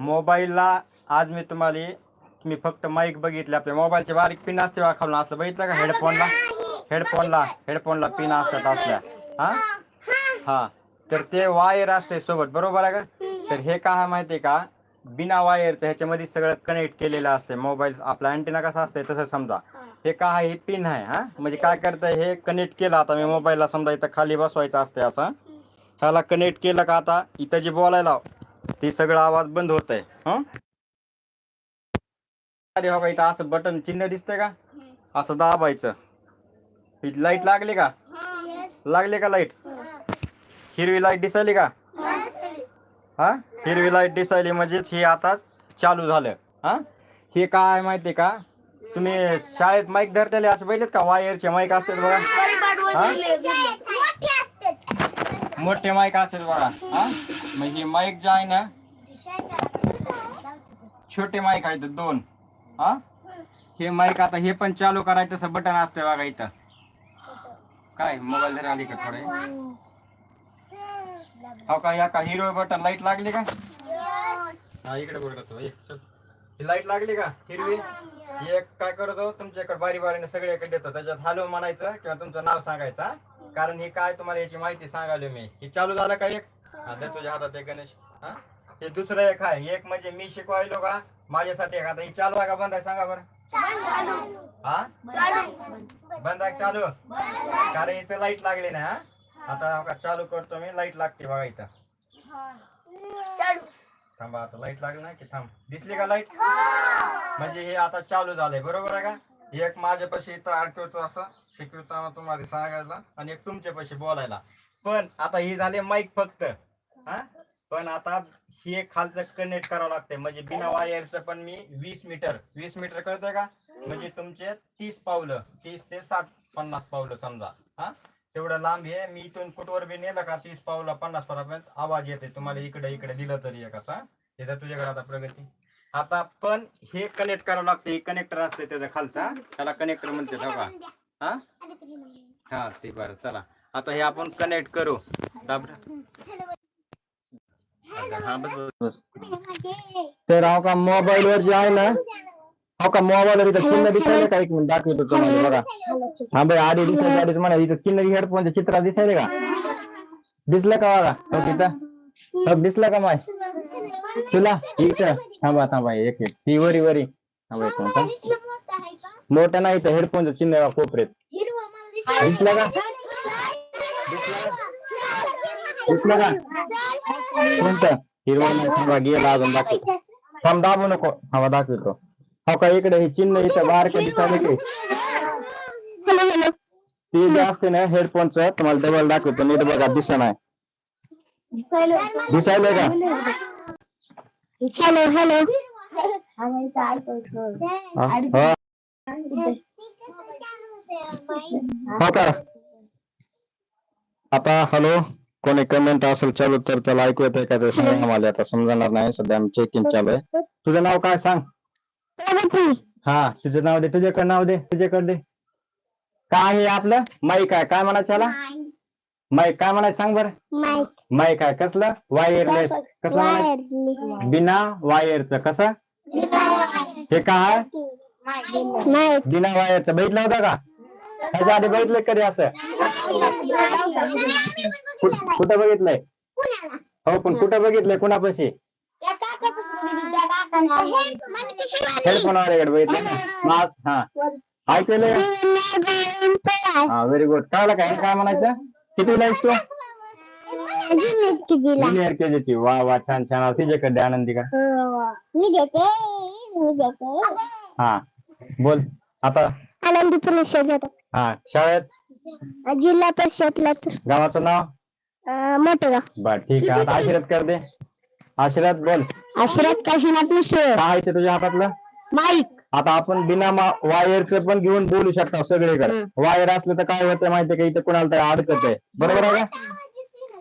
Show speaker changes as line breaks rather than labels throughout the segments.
मोबाईलला आज मी तुम्हाला तुम्ही फक्त माईक बघितले आपल्या मोबाईलचे बारीक पिन असते वाखावला असलं बघितलं का हेडफोनला हेडफोनला हेडफोनला पिन असतात असल्या हां हां तर ते वायर असते सोबत बरोबर आहे का तर हे का हा माहिती आहे का बिना वायरचं ह्याच्यामध्ये सगळं कनेक्ट केलेलं असते मोबाईल आपला अँटिना कसा असते तसं समजा हे का आहे हे पिन आहे हां म्हणजे काय करतं हे कनेक्ट केलं आता मी मोबाईलला समजा इथं खाली बसवायचं असते असं ह्याला कनेक्ट केलं का आता इथं जे बोलायला ते सगळं आवाज बंद होत आहे हा अरे हो इथं असं बटन चिन्ह दिसतंय का असं दाबायचं ही लाईट लागली का लागले का लाईट हिरवी लाईट दिसायली का हा हिरवी लाईट दिसायली म्हणजेच हे आता चालू झालं हा हे काय माहिती का तुम्ही शाळेत माईक धरतेले असं पहिलेत का वायरचे माईक असतात बघा मोठे माईक असेल बघा हा मग हे माईक जे आहे ना छोटे माईक आहेत दोन हा हे माईक आता हे पण चालू करायचं असं बटन असते बघा इथं काय मोबाईल जरी आली का थोडे हो का या का हिरो बटन लाईट लागली का इकडे बोलतो लाईट लागली का हिरवी एक काय करतो तुमच्याकडे बारी बारीने सगळ्याकडे देतो त्याच्यात हॅलो म्हणायचं किंवा तुमचं नाव सांगायचं कारण हे काय तुम्हाला याची माहिती सांगायला मी हे चालू झालं का एक आता तुझ्या हातात आहे गणेश हा हे दुसरं एक आहे एक म्हणजे मी शिकवायलो का माझ्यासाठी एक आता हे चालू आहे का बंद आहे सांगा बरं हा बंद आहे चालू कारण इथे लाईट लागली ना हा? आता चालू करतो मी लाईट लागते बघा इथं थांबा आता लाईट लागली ना की थांब दिसली का लाईट म्हणजे हे आता चालू झालंय बरोबर आहे का एक माझ्या पाशी इथं अडकवतो असं शिकवताना तुम्हाला सांगायला आणि एक पाशी बोलायला पण आता ही झाले माईक फक्त हा पण आता ही एक खालचं कनेक्ट करावं लागते म्हणजे बिना वायरचं पण मी वीस मीटर वीस मीटर कळतंय का म्हणजे तुमचे तीस पावलं तीस ते साठ पन्नास पावलं समजा हा तेवढं लांब आहे मी इथून कुठवर बी नेलं का तीस पावलं पन्नास पर्यंत आवाज येते तुम्हाला इकडे इकडे दिलं तरी एकाचा हे तुझ्याकडे आता प्रगती आता अपन हे कनेक्ट करावं लगते कनेक्टर असते कनेक्टर म्हणते बघा चला आता हे अपन कनेक्ट करू तर हा का मोबाइल वर जो है ना हा का मोबाइल वर इथं चिन्ह दिसायला का एक मिनिट दाखवतो तुम्हाला बघा भाई आधी दिसायचं आधीच म्हणा इथं चिन्ह हेडफोनच्या चित्रात दिसायला का दिसलं का बघा हो का माय तुला इथं एक वरी वरी थांबा एक मिनिट मोठा नाही तर हेडफोनचं चिन्ह आहे कोपऱ्यात दिसला का दिसला का हिरवा का चिन्ह ना डबल दाखवतो नीट बघा दिसणार హలో హలో आता हॅलो कमेंट असेल चालू तर त्याला ऐकू येते का ते मला आता चेकिंग चालू आहे तुझं नाव काय सांग हा तुझं नाव दे तुझ्याकडे नाव दे तुझ्याकडे दे काय हे आपलं माईक आहे काय म्हणायचं त्याला माईक काय म्हणायचं सांग माय काय कसलं वायरलेस कसल बिना वायरचं कसं हे काय बिना वायरचं बघितलं होतं का ह्याच्या आधी बघितलं कधी असं कुठं बघितलंय हो पण कुठं बघितलंय कुणापाशी हेडफोन वगैरे बघितलं ना मास हा ऐकलं हा व्हेरी गुड कळलं काय काय म्हणायचं किती लाईस तू अजून एक वा वा छान छान आता तिच्याकडे आनंदी का हो,
मी देते मी देते
हा बोल आता
आनंदी पुरुष
हा शाळेत
जिल्हा परिषदला तर
गावाचं नाव
मोठे गाव
ठीक आहे आता आशीर्वाद कर दे आशीर्वाद बोल
आश्रत काशीनाथ मिश्र
काय ते तुझ्या हातातलं
माईक
आता आपण बिना वायरचं पण घेऊन बोलू शकतो सगळेकडे वायर असलं तर काय होतं माहितीये का इथं कोणाला तरी अडकत आहे बरोबर आहे का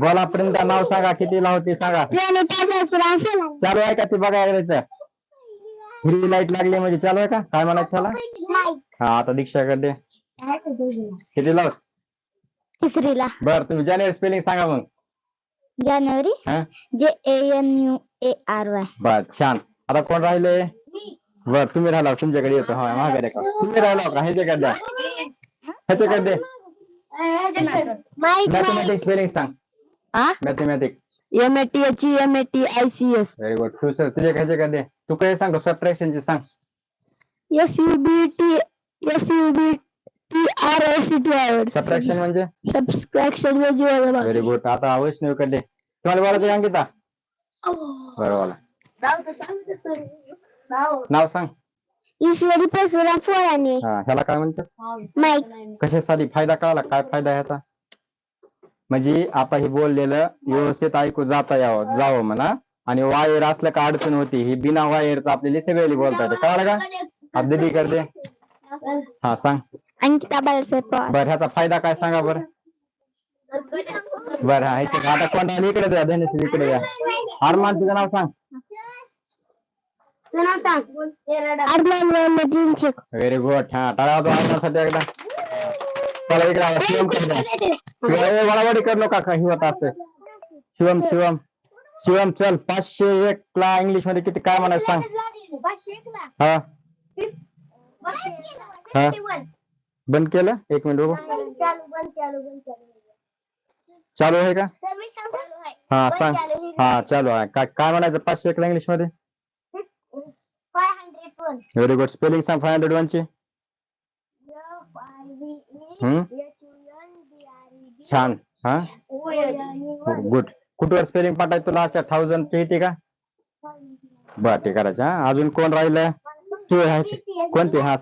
बोला प्रिंटा नाव सांगा कितीला सांगा चालू आहे का ती बघा एकदा इथं लागली म्हणजे चालू आहे का काय म्हणायचं हा आता दीक्षाकडे कितीला होत?
तिसरीला
तुम्ही जानेवारी स्पेलिंग सांगा मग
January J A N U A R Y
बर छान आता कोण राहिले बर तुम्ही राहिला तुमच्याकडे येतो हा महागडे का तुम्ही राहिला का ह्याच्याकडे ह्याच्याकडे दे स्पेलिंग सांग हा
M A T H M A T C S
good sir तुझे दे तू सांग सांग
S U B T S U B T R S T
म्हणजे गुड आता अंकिता बरोबर नाव सांग
ईश्वरी परशुराम पोळाने
हा ह्याला काय म्हणतात कशासाठी फायदा काय फायदा ह्याचा म्हणजे आपण हे बोललेलं व्यवस्थित ऐकू जाता यावं जावं म्हणा आणि वायर असलं का अडचण होती ही बिना वायरचं आपल्याला सगळे बोलता येते कळालं का अब्दी करते हा सांग
अंकिता
बरं ह्याचा फायदा काय सांगा बरं बरं हा ह्याचे आता इकडे द्या धनश्री इकडे द्या अरमान तुझं नाव सांग व्हेरी गुड हा टाळा होतो एकदा पलट रहा शिवम कर दो ये बड़ाबड़ी कर लो काका ही होता से शिवम शिवम शिवम चल पाचशे एक ला इंग्लिश मध्ये किती काय म्हणायचं सांग हा हा बंद केलं एक मिनिट बघू चालू है का हा सांग हा चालू आहे हाँ, हाँ, काय म्हणायचं पाचशे एक इंग्लिश मध्ये व्हेरी गुड स्पेलिंग सांग फाय हंड्रेड वन Hmm? छान हाँ गुड कुछ स्पेलिंग पटाई तुला अच्छा थाउजंड ते येते का बर ते करायचं हा अजून कोण गुड हा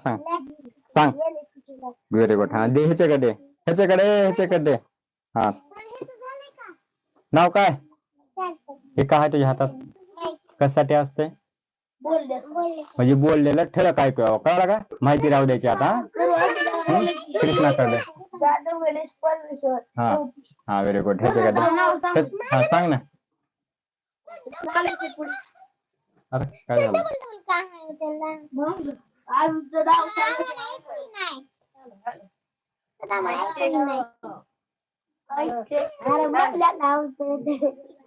दे ह्याच्याकडे कडे ह्याच्याकडे नाव काय हे काय तुझ्या हातात कशासाठी असते म्हणजे बोललेलं ऐकू का माहिती राहू द्यायची आता कृष्णा हाँ? कर दे हा हा व्हेरी गुड हे जगा दे हा हाँ, हाँ, सांग ना अरे काय झालं
नाही